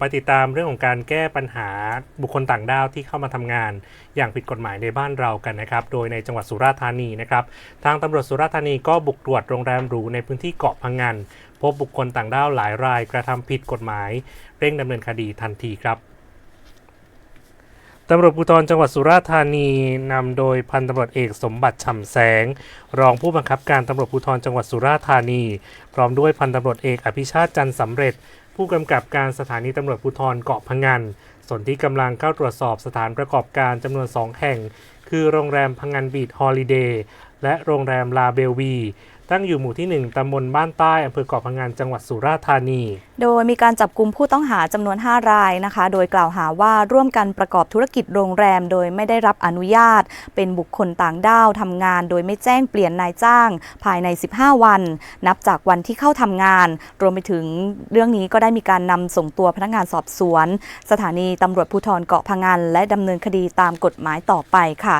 ไปติดตามเรื่องของการแก้ปัญหาบุคคลต่างด้าวที่เข้ามาทำงาน อย่างผิดกฎหมายในบ้านเรากันนะครับ โดยในจังหวัดสุราษฎร์ธานีนะครับ ทางตำรวจสุราษฎร์ธานีก็บุกตรวจโรงแรมหรูในพื้นที่เกาะพังงานพบบุคคลต่างด้าวหลายรายกระทำผิดกฎหมาย เร่งดำเนินคดีทันทีครับตำรวจภูธรจังหวัดสุราษฎร์ธานีนำโดยพันตำรวจเอกสมบัติฉ่ำแสง รองผู้บังคับการตำรวจภูธรจังหวัดสุราษฎร์ธานี พร้อมด้วยพันตำรวจเอกอภิชาติจันทร์สำเร็จ ผู้กำกับการสถานีตำรวจภูธรเกาะพังงานส่วนที่กำลังเข้าตรวจสอบสถานประกอบการจำนวน 2 แห่ง คือโรงแรมพังงานบีดฮอลิเดย์และโรงแรมลาเบลวีตั้งอยู่หมู่ที่ 1 ตำบลบ้านใต้อำเภอเกาะพังงานจังหวัดสุราษฎร์ธานี โดยมีการจับกลุ่มผู้ต้องหาจำนวน 5 รายนะคะ โดยกล่าวหาว่าร่วมกันประกอบธุรกิจโรงแรม โดยไม่ได้รับอนุญาต เป็นบุคคลต่างด้าวทำงาน โดยไม่แจ้งเปลี่ยนนายจ้าง ภายใน 15 วัน นับจากวันที่เข้าทำงาน รวมไปถึงเรื่องนี้ก็ได้ได้มีการนำส่งตัวพนักงานสอบสวน สถานีตำรวจภูธรเกาะพังงานและดำเนินคดีตามกฎหมายต่อไปค่ะ